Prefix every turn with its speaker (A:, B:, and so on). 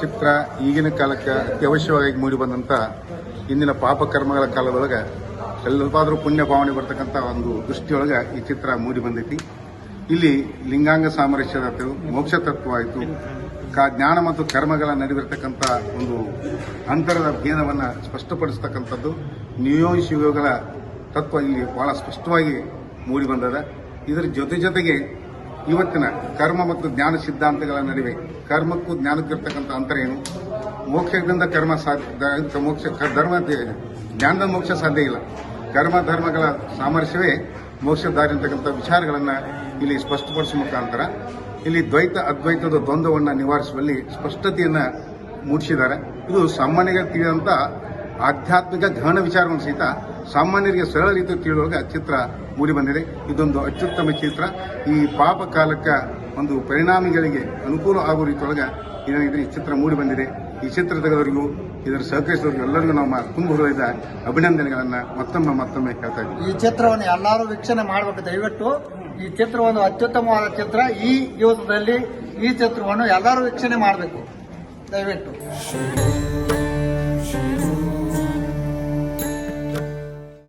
A: ಚಿತ್ರ ಈಗಿನ ಕಾಲಕ್ಕೆ ಅತ್ಯವಶ್ಯವಾಗಿ ಮೂಡಿ ಬಂದಂತ ಇಂದಿನ ಪಾಪಕರ್ಮಗಳ ಕಾಲದೊಳಗೆ ಎಲ್ಲಾದರೂ ಪುಣ್ಯ ಭಾವನೆ ಬರ್ತಕ್ಕಂಥ ಒಂದು ದೃಷ್ಟಿಯೊಳಗ ಈ ಚಿತ್ರ ಮೂಡಿ ಬಂದೈತಿ. ಇಲ್ಲಿ ಲಿಂಗಾಂಗ ಸಾಮರಸ್ಯದ ಮೋಕ್ಷ ತತ್ವ ಆಯಿತು. ಕಾ, ಜ್ಞಾನ ಮತ್ತು ಕರ್ಮಗಳ ನಡುವಿರ್ತಕ್ಕಂಥ ಒಂದು ಅಂತರದ ಭೇದವನ್ನು ಸ್ಪಷ್ಟಪಡಿಸತಕ್ಕಂಥದ್ದು ನಿಯೋಜಿಸುವ ಶಿವಗಳ ತತ್ವ ಇಲ್ಲಿ ಬಹಳ ಸ್ಪಷ್ಟವಾಗಿ ಮೂಡಿ ಬಂದದ. ಇದರ ಜೊತೆ ಜೊತೆಗೆ ಇವತ್ತಿನ ಕರ್ಮ ಮತ್ತು ಜ್ಞಾನ ಸಿದ್ಧಾಂತಗಳ ನಡುವೆ ಕರ್ಮಕ್ಕೂ ಜ್ಞಾನಕ್ಕಿರ್ತಕ್ಕಂಥ ಅಂತರ ಏನು? ಮೋಕ್ಷದಿಂದ ಕರ್ಮ ಸಾಧ್ಯ ಮೋಕ್ಷ ಧರ್ಮ ಜ್ಞಾನದ ಮೋಕ್ಷ ಸಾಧ್ಯ ಇಲ್ಲ. ಕರ್ಮ, ಧರ್ಮಗಳ ಸಾಮರಸ್ಯವೇ ಮೋಕ್ಷ ದಾರಿ ಅಂತಕ್ಕಂಥ ವಿಚಾರಗಳನ್ನು ಇಲ್ಲಿ ಸ್ಪಷ್ಟಪಡಿಸುವ ಮುಖಾಂತರ ಇಲ್ಲಿ ದ್ವೈತ, ಅದ್ವೈತದ ದ್ವಂದ್ವವನ್ನು ನಿವಾರಿಸುವಲ್ಲಿ ಸ್ಪಷ್ಟತೆಯನ್ನು ಮೂಡಿಸಿದ್ದಾರೆ. ಇದು ಸಾಮಾನ್ಯರಿಗೆ ತಿಳಿದಂತ ಆಧ್ಯಾತ್ಮಿಕ ಗಹನ ವಿಚಾರವನ್ನು ಸಹಿತ ಸಾಮಾನ್ಯರಿಗೆ ಸರಳ ರೀತಿ ತಿಳಿಯುವಾಗ ಚಿತ್ರ ಮೂಡಿ ಬಂದಿದೆ. ಇದೊಂದು ಅತ್ಯುತ್ತಮ ಚಿತ್ರ. ಈ ಪಾಪ ಕಾಲಕ್ಕೆ ಒಂದು ಪರಿಣಾಮಿಗಳಿಗೆ ಅನುಕೂಲ ಆಗುವ ರೀತಿಯೊಳಗೆ ಏನಾಗಿದೆ ಈ ಚಿತ್ರ ಮೂಡಿ ಬಂದಿದೆ. ಈ ಚಿತ್ರ ತೆಗೆದವರಿಗೂ ಇದರ ಸಹಕರಿಸಿದವರಿಗೂ ಎಲ್ಲರಿಗೂ ನಮ್ಮ ತುಂಬ ಹೃದಯದ ಅಭಿನಂದನೆಗಳನ್ನ ಮತ್ತೊಮ್ಮೆ ಮತ್ತೊಮ್ಮೆ ಹೇಳ್ತಾ ಇದ್ದೀವಿ
B: ಈ ಚಿತ್ರವನ್ನು ಎಲ್ಲರೂ ವೀಕ್ಷಣೆ ಮಾಡಬೇಕು ದಯವಿಟ್ಟು. ಈ ಚಿತ್ರ ಒಂದು ಅತ್ಯುತ್ತಮವಾದ ಚಿತ್ರ. ಈ ದಿವಸದಲ್ಲಿ ಈ ಚಿತ್ರವನ್ನು ಎಲ್ಲರೂ ವೀಕ್ಷಣೆ ಮಾಡಬೇಕು. ದಯವಿಟ್ಟು.